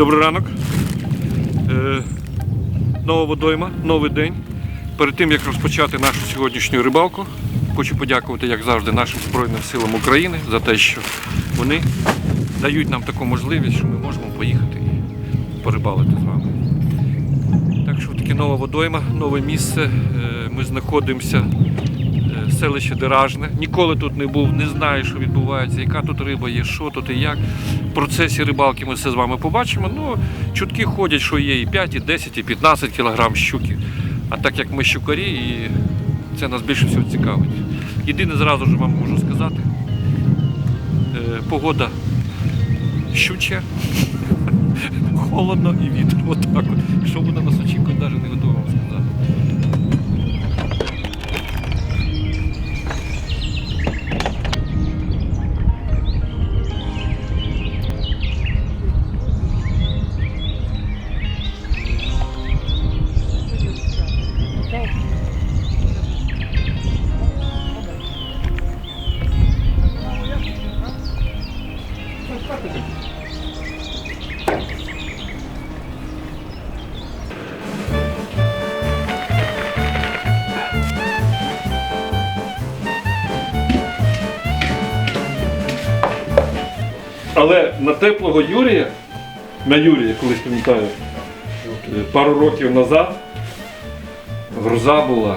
Добрий ранок. Е, нова водойма, новий день. Перед тим як розпочати нашу сьогоднішню рибалку, хочу подякувати, як завжди, нашим Збройним силам України за те, що вони дають нам таку можливість, що ми можемо поїхати і порибалити з вами. Так що таке нова водойма, нове місце. Е, Ми знаходимося селище Деражне. Ніколи тут не був, не знаю, що відбувається, яка тут риба є, що тут і як. В процесі рибалки ми все з вами побачимо. Ну, чутки ходять, що є і 5, і 10, і 15 кілограм щуки. А так як ми щукарі, і це нас більше всього цікавить. Єдине зразу ж вам можу сказати, е, погода щуча, холодно і вітер. Отак от. Що буде нас очікує, навіть не готовий Але на теплого Юрія, на Юрія, колись пам'ятаю, е, пару років назад гроза була,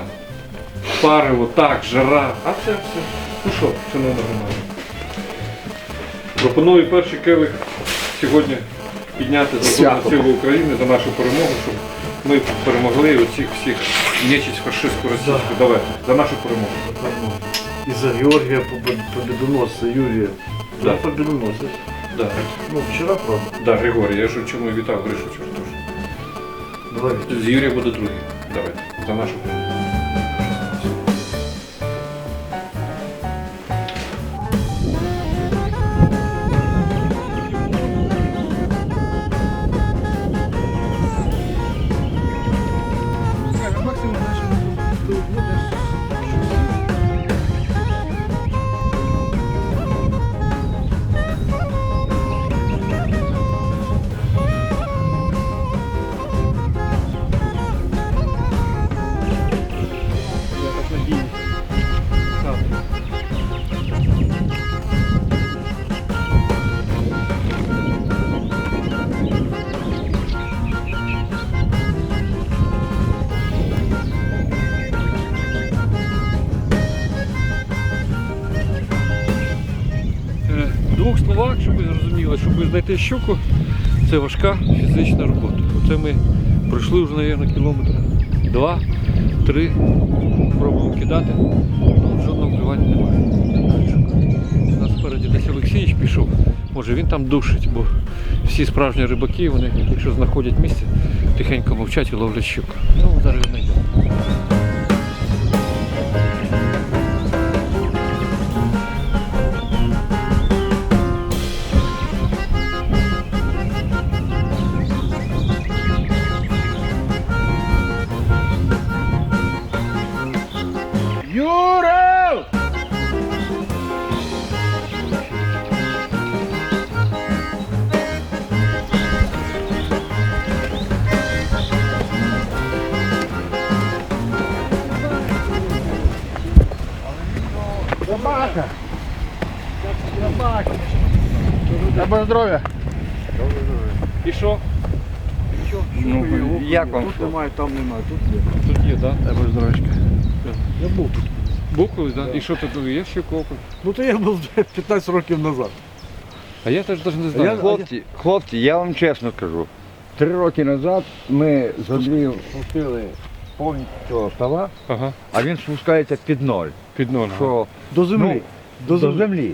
парило, так, жара, а це все. Ну що, це не нормально. Пропоную перший келих сьогодні підняти за Збройні Сили України за нашу перемогу, щоб ми перемогли оцих всіх нечисть фашистську російську. Давайте, за нашу перемогу. І за Георгія Победоносця, Юрія. Да. Да. Победоносець. Да. Ну, вчора, правда. Да, Григорій, я ж чому і вітав Гришу теж. Давай. З Юрія буде другий. Давайте, за нашу перемогу. Знайти щуку, це важка фізична робота. Оце ми пройшли вже, мабуть, кілометр два, три, пробуємо кидати, ну, жодного клювання немає. У нас спереді десь Олексійович пішов, може він там душить, бо всі справжні рибаки, вони, якщо знаходять місце, тихенько мовчать і ловлять щуку. Ну, зараз він Доброго здоров'я! І що? Ну, як вам Тут немає, там немає, тут є. Тут є, так? Да? Доброго здоров'ячка. Я був тут. Був колись, да? І що тут є ще копи? Ну то я був 15 років назад. А я теж навіть не Я- знаю. Хлопці, хлопці, я вам чесно кажу. Три роки назад ми з Андрієм спустили повністю цього стола, Ага, а він спускається під ноль. під ноль. Що До землі. Ну, до землі.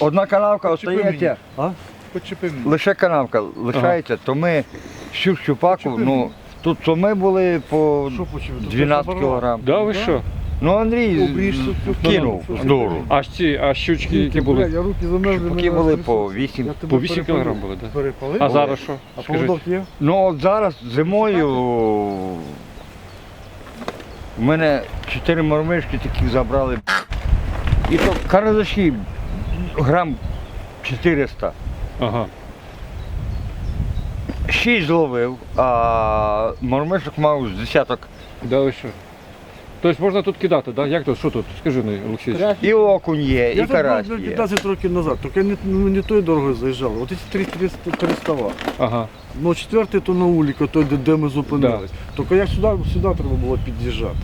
Одна канавка остається, А? Почепи мене. лише канавка лишається, то ми всю щупаку, ну, тут то ми були по Що почепи? 12 кілограм. Да, ви що? Ну Андрій Обріж цю кинув канавку. дуру. А ці, а щучки, які були? Я руки замерзли. Мене були по трясуть. 8. Я тебе По 8 перепалив. кілограм були, так? Перепалив? А зараз що? А Скажіть. поводок є? Ну от зараз зимою в мене чотири мормишки такі забрали. І то карандаші грам 400. Ага. Шість зловив, а мормишок мав з десяток. Да, ви що? Тобто можна тут кидати. Да? Як тут? Що тут? Скажи, ну, Олексій. І окунь є, і Я карась був є. 15 років назад, тільки не, ну, не тою дорогою заїжджали. От ці три три- перестава. Ага. Ну, четвертий то на Уліка, той, де, де ми зупинились. Тільки як сюди, сюди треба було під'їжджати.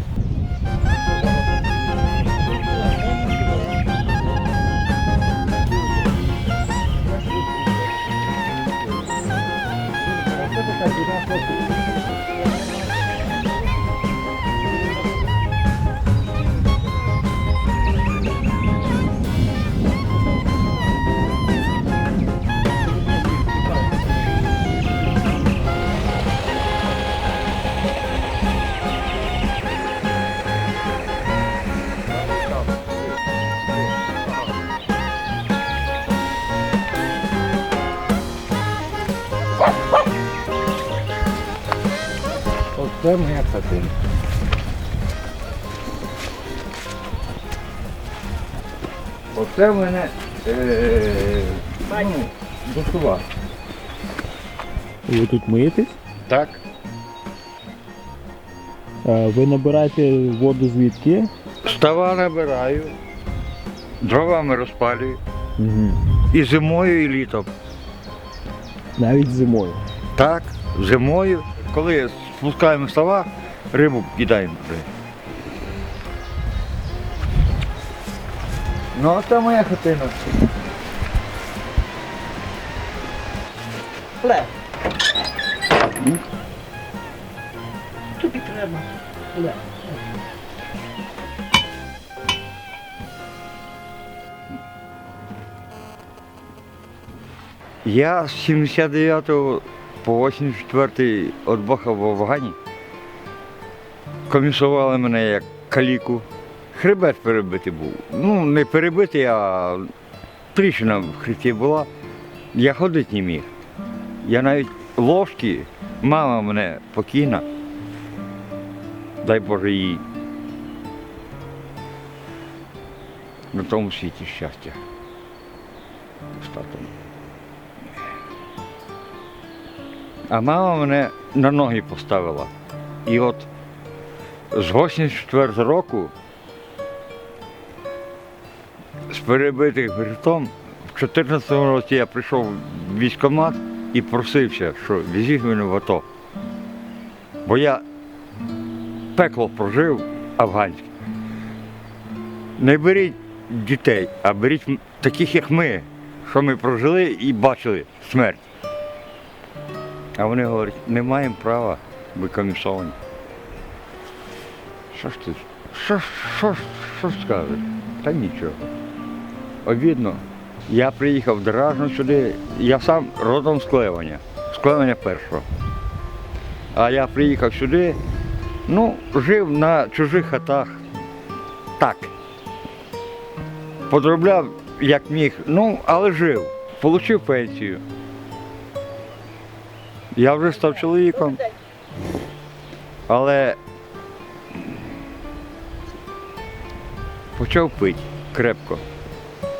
ฉั他科室 Оце моя хатина. Оце в мене е, ну, душова. Ви тут миєтесь? Так. Е, Ви набираєте воду звідки? Става набираю, дровами розпалюю. Угу. І зимою, і літом. Навіть зимою. Так, зимою, коли спускаємо става, рибу кидаємо. Ну, а це моя хатина. Лев. Тобі треба. Лев. Я з 79 по 84 відбахав в Афгані. Комісували мене як каліку. Хребет перебитий був. Ну, не перебитий, а тріщина в хребті була. Я ходити не міг. Я навіть ложки, мама мене покійна. Дай Боже їй. На тому світі щастя. З. А мама мене на ноги поставила. І от з 84 року з перебитих гуртом в 14 році я прийшов в військкомат і просився, що візіть мене в АТО. Бо я пекло прожив афганське. Не беріть дітей, а беріть таких, як ми, що ми прожили і бачили смерть. А вони говорять, не маємо права, ви комісовані. Що ж ти? Що, що, що скажеш? Та нічого. Обідно. Я приїхав в Дражну сюди, я сам родом з Клеваня, з Клеваня першого. А я приїхав сюди, ну, жив на чужих хатах. Так. Подробляв як міг, ну, але жив. Получив пенсію. Я вже став чоловіком, але почав пити крепко.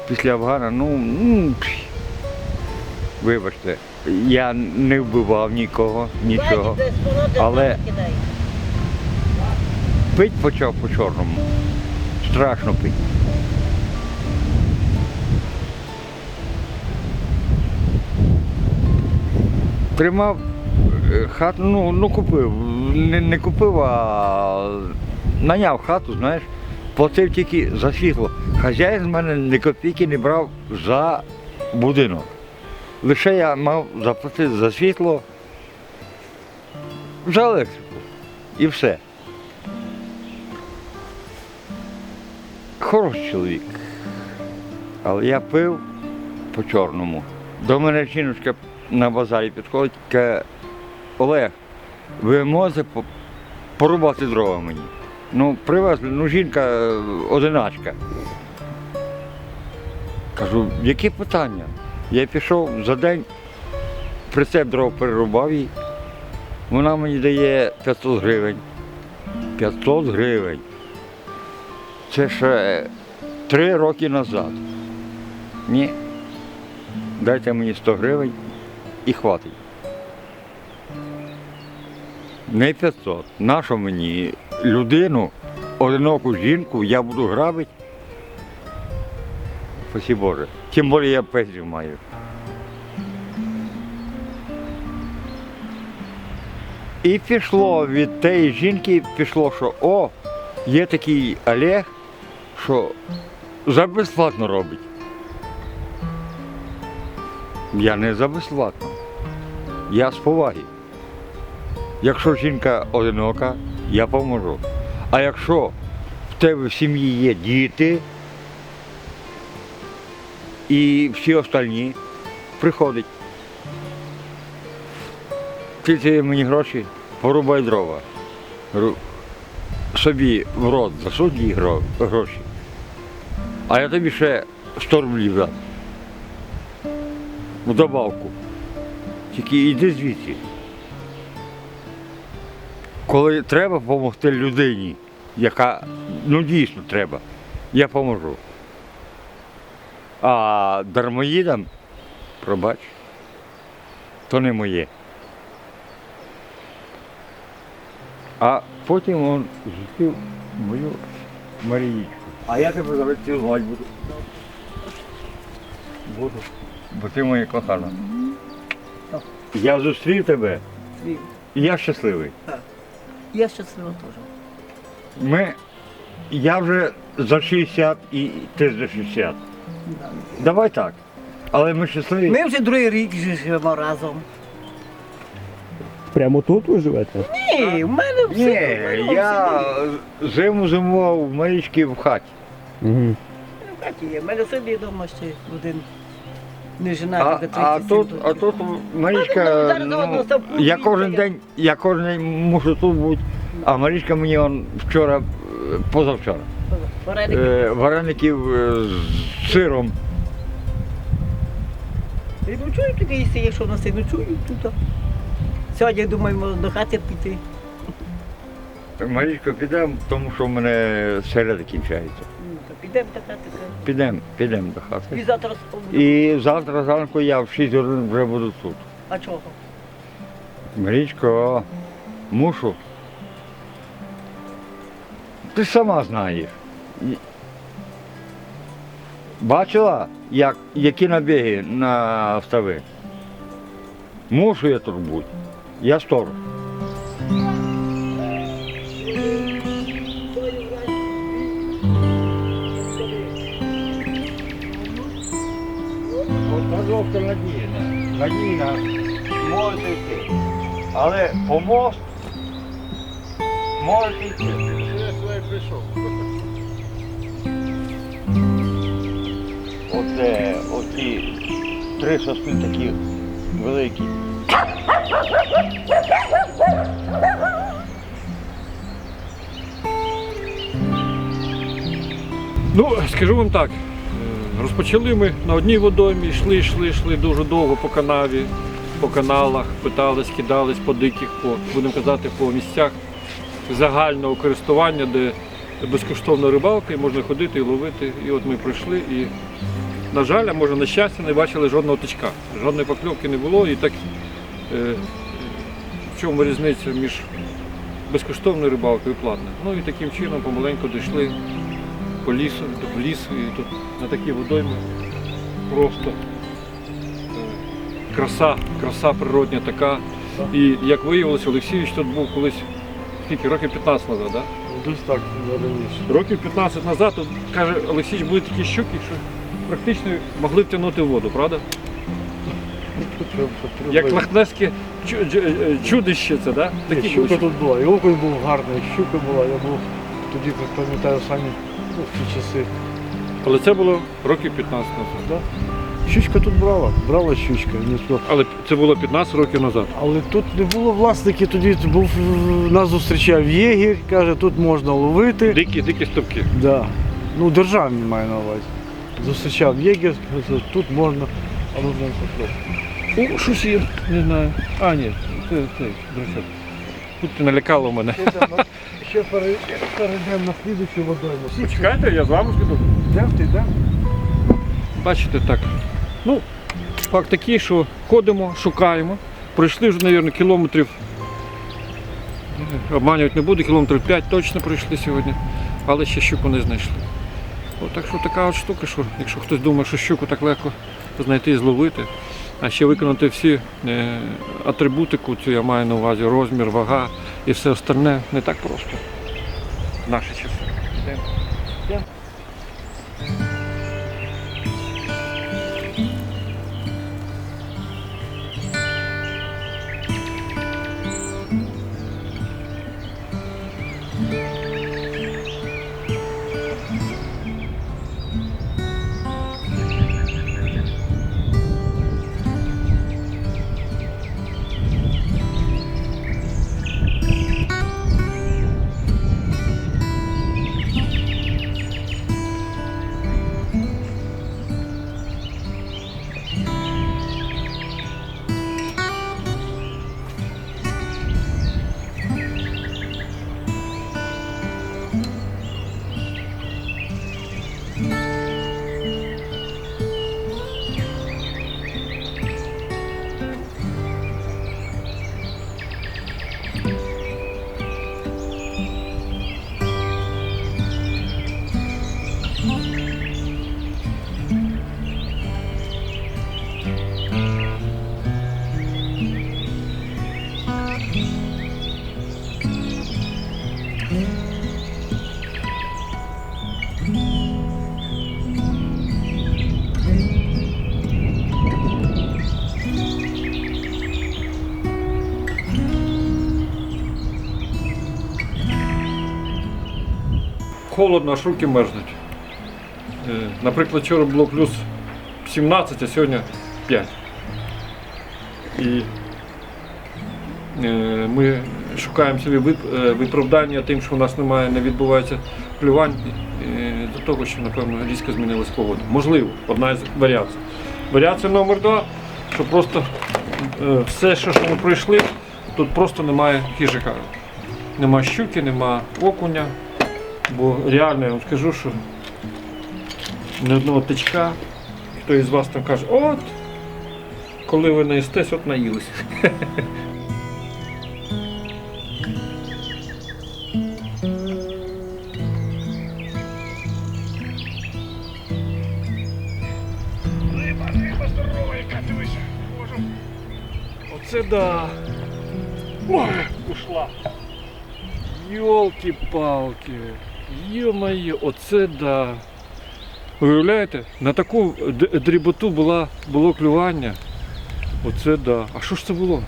Після Афгана, ну, ну вибачте, я не вбивав нікого, нічого. Але- Пить почав по-чорному. Страшно пити. Тримав е, хату, ну, ну купив. Не, не купив, а наняв хату, знаєш, платив тільки за світло. Хазяїн з мене ні копійки не брав за будинок. Лише я мав заплатити за світло, за електрику. І все. Хороший чоловік. Але я пив по чорному. До мене жіночка на базарі підходить, каже, Олег, ви можете порубати дрова мені? Ну, привезли, ну жінка е, одиначка. Кажу, які питання? Я пішов за день, прицеп дров перерубав їй. Вона мені дає 500 гривень. 500 гривень. Це ще три роки назад. Ні. Дайте мені 100 гривень і хватить. Не 500. Нащо мені людину, одиноку жінку я буду грабити? Спасибо Боже. Тим більше я пенсію маю. І пішло від тієї жінки, пішло, що о, є такий Олег, що за безплатно робить. Я не за безплатно. Я з поваги. Якщо жінка одинока, я поможу. А якщо в тебе в сім'ї є діти і всі остальні, приходить. Тільки мені гроші, порубай дрова. Собі в рот засунь їй гроші. А я тобі ще 100 рублів дам. В добавку. Тільки йди звідси. Коли треба допомогти людині, яка ну дійсно треба, я поможу. А дармоїдам, пробач, то не моє. А потім він зустрів мою Маріїчку. А я тебе зараз цілувати буду. Буду. Бо ти моя кохана. Я зустрів тебе, і я щасливий. Я щаслива теж. Ми, я вже за 60 і ти за 60. Да. Давай так. Але ми щасливі. Ми вже другий рік живемо разом. Прямо тут ви живете? Ні, в мене все. Ні, мене я все зиму зимував в Марічки в хаті. Угу. В хаті є. В мене собі вдома ще один. Не жена, А, а тут, а тут Марічка, одну ну, я кожен день, я кожен день мушу тут бути, а Марічка мені он вчора, е, позавчора, е, вареників е, з сиром. І ночую тоді, якщо якщо нас і ночую тут. Сьогодні думаємо до хати піти. Марічка, підемо, тому що в мене середа кінчається. Підемо до хати. Підемо, підемо до І хати. завтра. І завтра зранку я в 6 годин вже буду тут. А чого? Марічко, мушу. Ти ж сама знаєш. І- Бачила, як, які набіги на стави? Мушу я тут бути. Я сторож. Надійна. Можете йти. Але по мост можете йти. Я сюди прийшов. Оце, оці три сосни такі великі. Ну, скажу вам так. Розпочали ми на одній водоймі, йшли, йшли, йшли дуже довго по канаві, по каналах, питались, кидались по диких, по, будемо казати, по місцях загального користування, де безкоштовна рибалка, і можна ходити і ловити. І от ми прийшли і, на жаль, а може на щастя, не бачили жодного тичка. Жодної покльовки не було. І так е, в чому різниця між безкоштовною рибалкою і платною? Ну і таким чином помаленьку дійшли по лісу, в ліс, і тут на такі водойми просто е, краса, краса природня така. І як виявилося, Олексійович тут був колись скільки, років 15 назад, да? Десь так раніше. Років 15 назад, тут, каже, Олексійович, були такі щуки, що практично могли втягнути воду, правда? Як лахнеське дж- е, чудище це, да? Ні, щука тут була. І окунь був гарний, щука була. Я був тоді, як пам'ятаю, самі ну, в ті часи. Але це було років 15 назад. Да. Щучка тут брала, брала щучка. не. Але це було 15 років назад. Але тут не було власників, тоді був, нас зустрічав єгір, каже, тут можна ловити. Дикі, дикі стовки. Да. Ну, державний маю на увазі. Зустрічав єгір, каже, тут можна. А ну. О, щось є, не знаю. А, ні, це цей, дурачок. Тут ти налякало мене. Ще перейдемо на слідучу водойму. Чекайте, я з вами піду. Йдемо, ти йдемо. Бачите так. Ну, факт такий, що ходимо, шукаємо. Пройшли вже, мабуть, кілометрів. Обманювати не буду, кілометрів 5 точно пройшли сьогодні, але ще щуку не знайшли. От так що така от штука, що якщо хтось думає, що щуку так легко знайти і зловити, а ще виконати всі е, атрибутику, цю я маю на увазі, розмір, вага і все остальне не так просто. В наші часи. Холодно, аж руки мерзнуть. Е, Наприклад, вчора було плюс 17, а сьогодні 5. І е, ми шукаємо собі е, виправдання тим, що у нас немає, не відбувається плювань до того, що, напевно, різко змінилась погода. Можливо, одна із варіацій. Варіація номер два, що просто все, що ми пройшли, тут просто немає хижака. Нема щуки, нема окуня. Бо реально я вам скажу, що ні одного тичка, хто із вас там каже, от, коли ви наїстесь, от наїлись. Оце да. Ой, ушла. Йолки-палки. Йо-моє, оце да. Уявляєте, на таку дріботу була, було клювання. Оце да. А що ж це було?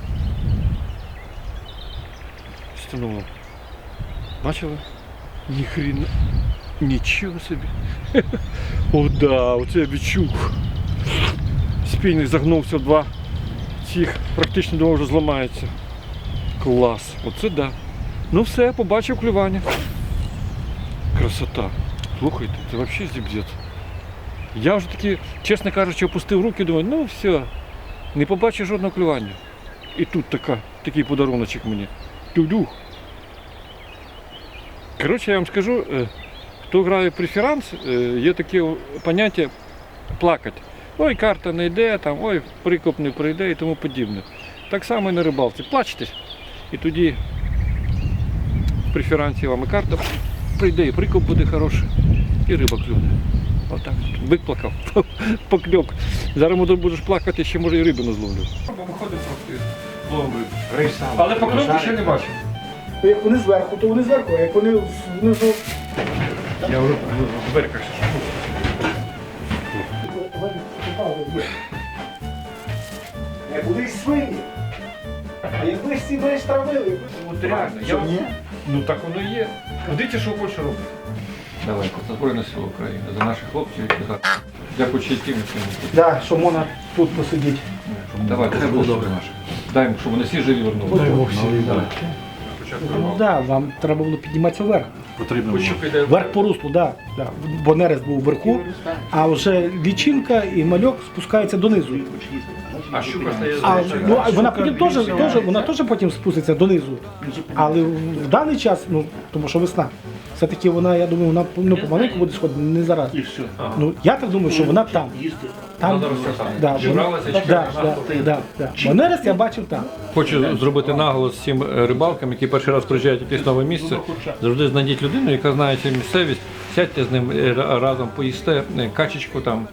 Стянуло. Бачили? Ніхріна. Нічого собі. О, да, оце я відчув. Спійник загнувся два цих, практично думав, вже зламається. Клас. Оце да. Ну все, побачив клювання. Красота. Слухайте, це взагалі зіб'єт. Я вже таки, чесно кажучи, опустив руки, думаю, ну все, не побачив жодного клювання. І тут така, такий подаруночок мені. Тюдюх. Коротше, я вам скажу, е, хто грає в преферанс, е, є таке поняття плакати. Ой, карта не йде, там, ой, прикоп не прийде і тому подібне. Так само і на рибалці. Плачте. І тоді в преферансі вам і карта прийде, і прикоп буде хороший, і риба клюне. Отак. Викплакав, покльок. Зараз може будеш плакати, ще може і риби не зловлю. Виходить трохи риби. Але покльовки ще не бачив. Як вони зверху, то вони зверху, а як вони внизу. Я вже в дверках ще Не були свині. А якби ж ці менш травили, От реально, я... Ну так воно і є. Дивіться, що хочеш робити. далеко. За Збройні Сили України, за наших хлопців, які зараз. Дякуючи яким Да, що можна тут посидіти. Давайте, це буде добре наше. Дай їм, щоб вони всі живі вернули. Ну да, вам треба було підніматися вверх. Пощупай, було. Верх по руслу, да, да. Бо нерест був вверху, а вже лічинка і мальок спускаються донизу. А щука стає А, за ну, а вона потім теж, теж, вона теж потім спуститься донизу. Але в даний час, ну, тому що весна, все-таки вона, я думаю, вона ну, помаленьку буде сходити, не зараз. Ну, я так думаю, що вона там. Там, Вона зараз там. да, Зібралася, вона- чекає да, нас. да, да, да. Бо я бачив там. Хочу зробити наголос всім е, рибалкам, які перший раз приїжджають в якесь нове місце. Завжди знайдіть людину, яка знає цю місцевість, сядьте з ним е, разом, поїсте е, качечку там,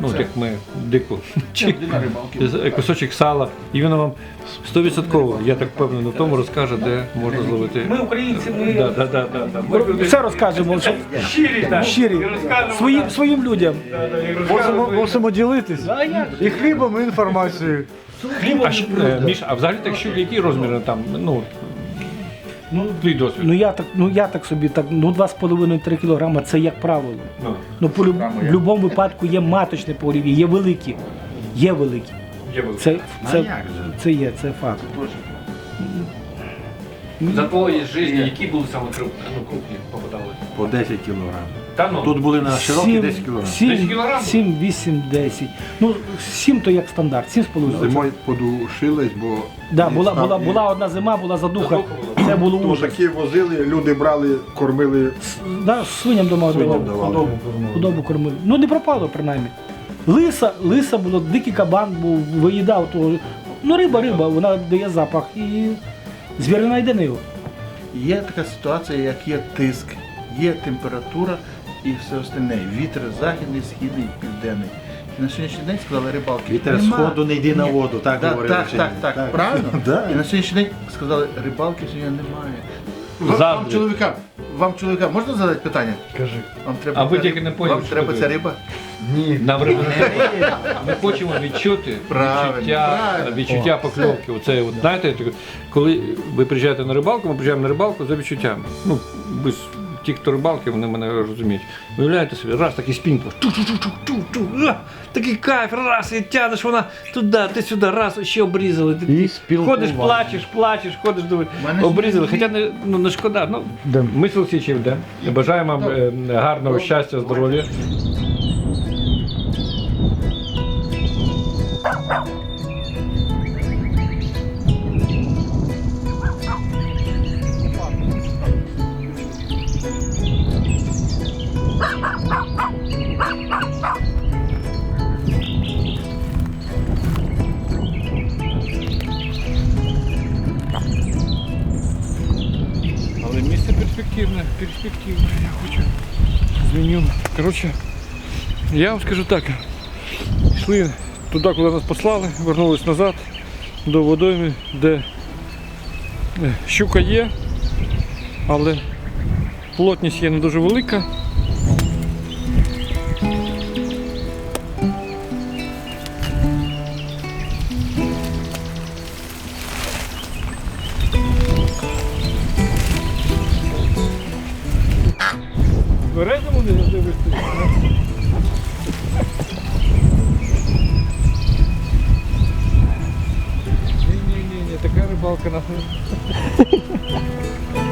ну як ми дику, чи е, кусочок сала, і він вам стовідсотково, я так впевнений в тому, розкаже, де можна зловити. Ми українці, ми Да, да, да, да, да. Ми все розкажемо. Що... щирі, так. Щирі, своїм, своїм людям. Мусимо, мусимо ділитись. І хлібом, і інформацією. А, е, Міша, а взагалі так щуки, які розміри там, ну, Ну, твій досвід? ну я так, ну я так собі так, ну 2,5-3 кілограма це як правило. Ну, Ну по люб- в будь-якому випадку є маточне погрів'я, є великі. Є великі. є велике. Це, це, це є, це факт. За твоєї житті, які були саме крупні, ну, крупні попадали? По 10 кілограм. Та ну, Тут були на широкі 10 кілограм. 7, 10 кілограм? 7, 8, 10. Ну, 7 то як стандарт, 7 з половиною. Зимою подушились, бо Да, була, став була, і- була одна зима, була задуха. Задуха була. Це було То ужас. такі возили, люди брали, кормили Да, свиням дома свиням давали. давали. Худобу кормили. Ну не пропало принаймні. Лиса, лиса було, дикий кабан був, виїдав того. Ну риба, риба, вона дає запах і звірина йде на його. Є така ситуація, як є тиск, є температура і все остальне. Вітер західний, східний, південний. І на сьогоднішній день сказали рибалки. Вітер з «Нема». ходу не йди на Ні. воду, так Да, говорили так, вчені. так, так, правильно? Да. І на сьогоднішній день сказали, рибалки сьогодні немає. Вам, вам Завжди. чоловікам, вам чоловікам можна задати питання? Кажи. Вам треба А ви ця- тільки не поняли, Вам що треба ви- ця риба? Нам риба не треба. Ми хочемо відчути Правильно, відчуття, правильно. відчуття покльовки. Оце, от, знаєте, коли ви приїжджаєте на рибалку, ми приїжджаємо на рибалку за відчуттям. Ну, ж- ті, хто рибалки, вони мене розуміють. Уявляєте собі, раз такий спінг, такий кайф, раз, і тянеш вона туди, ти сюди, раз, ще обрізали. Ти, І ходиш, плачеш, плачеш, ходиш, думаєш, мене обрізали. Хоча не, ну, не шкода. Ну, ми з Олексійчем йдемо. Бажаємо вам е, гарного щастя, здоров'я. Коротше, я вам скажу так. Йшли туди, куди нас послали, вернулись назад до водойми, де е, щука є, але плотність є не дуже велика. Ні-ні-ні, така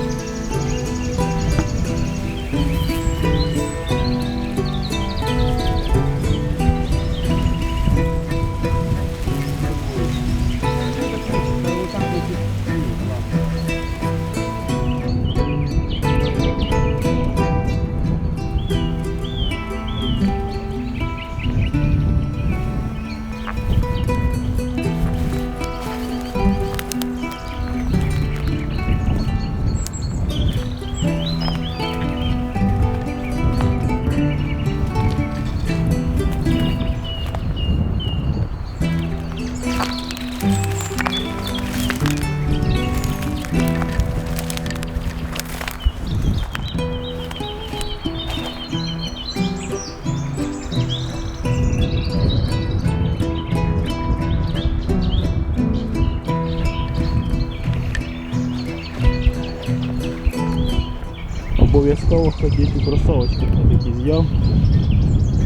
обов'язково ходіть у кросовочках на такий зйом.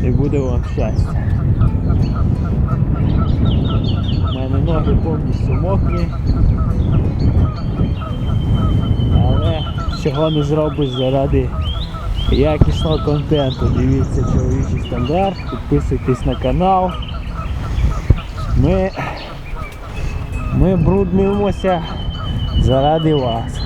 І буде вам щастя. У мене ноги повністю мокрі. Але чого не зробиш заради якісного контенту. Дивіться чоловічий стандарт, підписуйтесь на канал. Ми, ми бруднимося заради вас.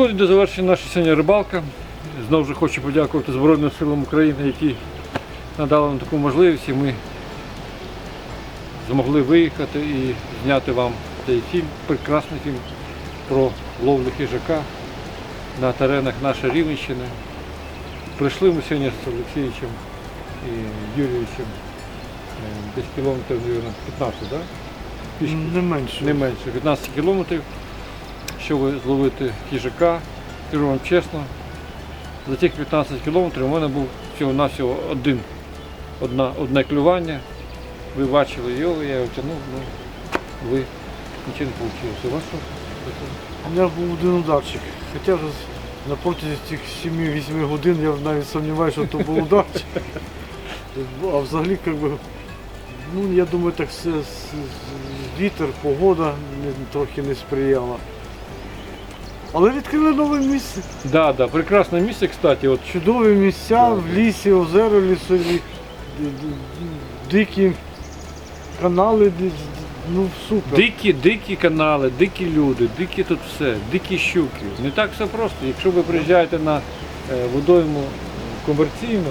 Підходить до завершення наша сьогодні рибалка. Знову ж хочу подякувати Збройним силам України, які надали нам таку можливість. І ми змогли виїхати і зняти вам цей фільм, прекрасний фільм про ловлю хижака на теренах нашої Рівненщини. Прийшли ми сьогодні з Олексійовичем і Юрійовичем е, десь кілометрів, мабуть, 15, так? Да? Не менше. не менше 15 кілометрів, щоб зловити хижака. Скажу вам чесно, за цих 15 кілометрів у мене був всього-навсього один, одна, одне клювання. Ви бачили його, я його тягнув, ну ви нічого не вийшло. У вас що? У мене був один ударчик. Хоча вже на протязі цих 7-8 годин я навіть сумніваюся, що то був ударчик. А взагалі, як би, ну я думаю, так вітер, погода трохи не сприяла. Але відкрили нове місце. Да, да, прекрасне місце, кстати, от Чудові місця в лісі, озера лісові, дикі канали, ну супер. дикі, дикі канали, дикі люди, дикі тут все, дикі щуки. Не так все просто. Якщо ви приїжджаєте на е, водойму комерційну,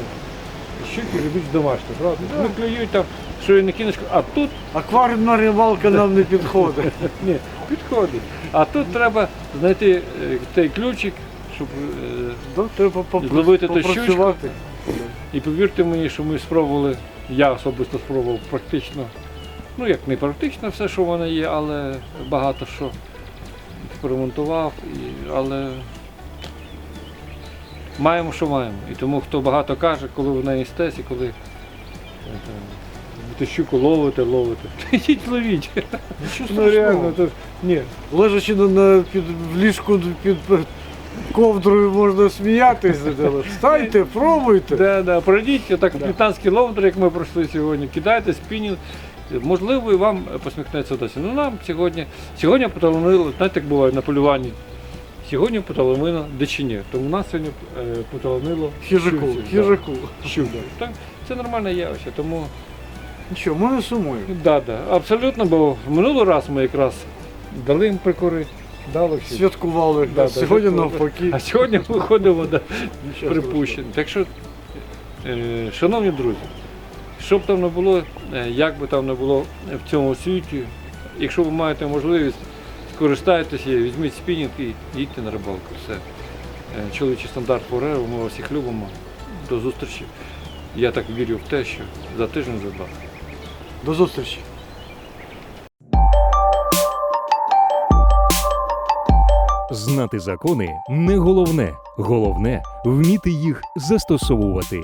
щуки любить домашні, правда? Ну клюють там, що і не кинеш, а тут Акваріумна рибалка нам не підходить. Ні, підходить. А тут треба знайти е, той ключик, щоб. е, Да, треба Зловити ту попрацювати. І повірте мені, що ми спробували, я особисто спробував практично, ну як не практично все, що в мене є, але багато що експериментував, і, але маємо, що маємо. І тому хто багато каже, коли ви на істесі, коли е, щуку ловите, ловите. Ідіть ловіть. Нічого Ну реально, страшного. то, ні, Лежачи на, на, під, в ліжку під ковдрою можна сміятися. Встаньте, пробуйте. Да, да, пройдіть так 15 кілометрів, як ми пройшли сьогодні, кидайте спінінг. Можливо, і вам посміхнеться досі. Ну нам сьогодні, сьогодні поталонило, знаєте, як буває на полюванні. Сьогодні поталонило дичині, тому нас сьогодні е, поталонило Хижаку, хижаку. Да, да. Так, це нормальне явище, тому Нічого, ми не сумуємо. да, да, абсолютно, бо минулий раз ми якраз дали їм прикори, дали всі. Святкували. Да, да, Сьогодні навпаки. А сьогодні виходимо до Нічого припущень. Так що, е, шановні друзі, що б там не було, е, як би там не було в цьому світі, якщо ви маєте можливість, скористайтеся, візьміть спінінг і їдьте на рибалку. Все. Е, Чоловічий стандарт Форево, ми вас всіх любимо. До зустрічі. Я так вірю в те, що за тиждень вже два. До зустрічі. Знати закони не головне. Головне вміти їх застосовувати.